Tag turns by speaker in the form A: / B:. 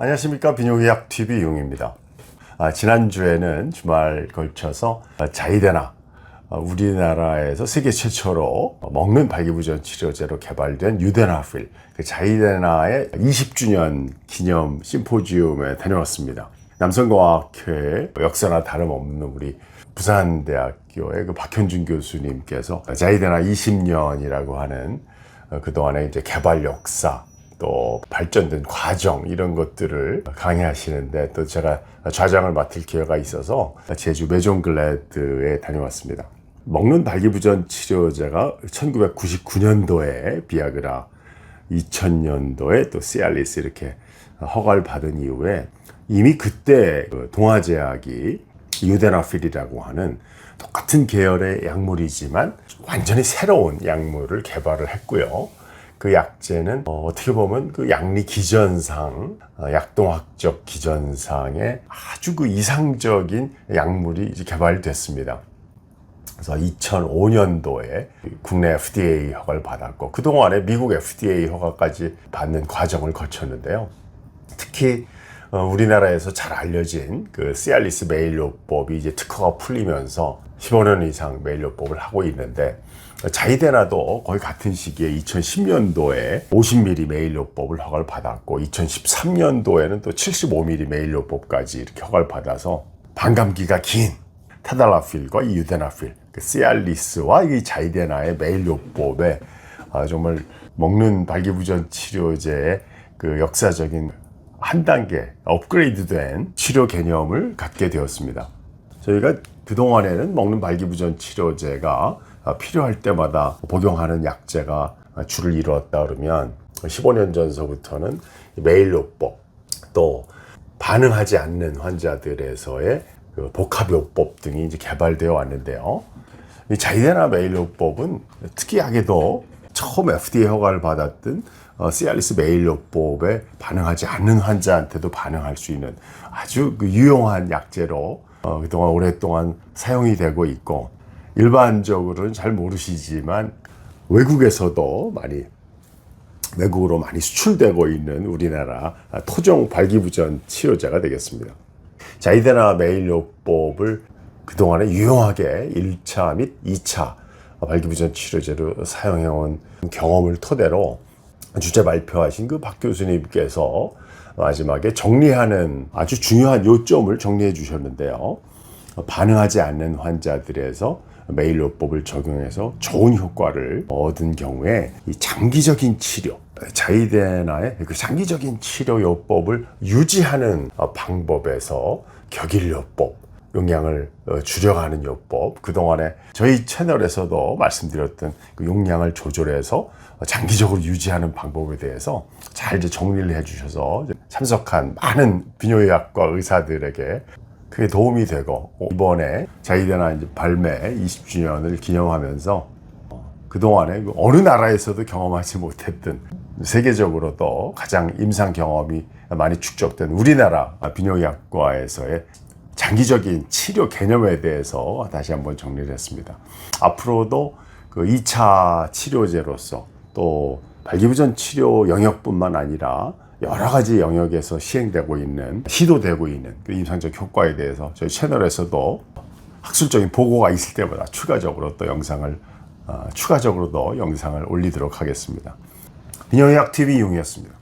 A: 안녕하십니까 비뇨기약 TV 용입니다. 아, 지난주에는 주말 걸쳐서 아, 자이데나 아, 우리나라에서 세계 최초로 먹는 발기부전 치료제로 개발된 유데나필 그 자이데나의 20주년 기념 심포지움에 다녀왔습니다. 남성과학회 역사나 다름없는 우리 부산대학교의 그 박현준 교수님께서 자이데나 20년이라고 하는 어, 그동안의 이제 개발 역사 또 발전된 과정 이런 것들을 강의하시는데 또 제가 좌장을 맡을 기회가 있어서 제주 메종글래드에 다녀왔습니다. 먹는 발기부전 치료제가 1999년도에 비아그라, 2000년도에 또 시알리스 이렇게 허가를 받은 이후에 이미 그때 그 동아제약이 유데나필이라고 하는 똑같은 계열의 약물이지만 완전히 새로운 약물을 개발을 했고요. 그 약제는 어, 떻게 보면 그 약리 기전상, 어, 약동학적 기전상의 아주 그 이상적인 약물이 이제 개발됐습니다. 그래서 2005년도에 국내 FDA 허가를 받았고 그동안에 미국 FDA 허가까지 받는 과정을 거쳤는데요. 특히 어, 우리나라에서 잘 알려진 그 시알리스 메일요법이 이제 특허가 풀리면서 15년 이상 메일요법을 하고 있는데 자이데나도 거의 같은 시기에 2010년도에 50mm 메일요법을 허가를 받았고 2013년도에는 또 75mm 메일요법까지 이렇게 허가를 받아서 반감기가 긴 타달라필과 이 유데나필, 그 시알리스와 이 자이데나의 메일요법에 아, 정말 먹는 발기부전 치료제의 그 역사적인 한 단계 업그레이드된 치료 개념을 갖게 되었습니다. 저희가 그동안에는 먹는 발기부전 치료제가 필요할 때마다 복용하는 약제가 줄을 이루었다 그러면 15년 전서부터는 메일요법 또 반응하지 않는 환자들에서의 그 복합요법 등이 이제 개발되어 왔는데요. 이 자이데나 메일요법은 특이하게도 처음 FDA 허가를 받았던 어, 시알리스 메일요법에 반응하지 않는 환자한테도 반응할 수 있는 아주 그 유용한 약제로 어, 그동안 오랫동안 사용이 되고 있고 일반적으로는 잘 모르시지만 외국에서도 많이 외국으로 많이 수출되고 있는 우리나라 토종 발기부전 치료제가 되겠습니다. 자 이데나 메일요법을 그동안에 유용하게 1차 및 2차 발기부전 치료제로 사용해온 경험을 토대로 주제 발표하신 그 박 교수님께서 마지막에 정리하는 아주 중요한 요점을 정리해 주셨는데요. 반응하지 않는 환자들에서 메일요법을 적용해서 좋은 효과를 얻은 경우에 이 장기적인 치료, 자이데나의 그 장기적인 치료 요법을 유지하는 방법에서 격일요법, 용량을 어, 줄여가는 요법, 그동안에 저희 채널에서도 말씀드렸던 그 용량을 조절해서 장기적으로 유지하는 방법에 대해서 잘 이제 정리를 해주셔서 참석한 많은 비뇨의학과 의사들에게 그게 도움이 되고 이번에 자이데나 이제 발매 20주년을 기념하면서 그동안에 그 어느 나라에서도 경험하지 못했던 세계적으로도 가장 임상 경험이 많이 축적된 우리나라 비뇨의학과에서의 장기적인 치료 개념에 대해서 다시 한번 정리를 했습니다. 앞으로도 그 2차 치료제로서 또 발기부전 치료 영역뿐만 아니라 여러 가지 영역에서 시행되고 있는 시도되고 있는 그 임상적 효과에 대해서 저희 채널에서도 학술적인 보고가 있을 때마다 추가적으로 또 영상을 어, 추가적으로 도 영상을 올리도록 하겠습니다. 비뇨의학 TV 용이었습니다.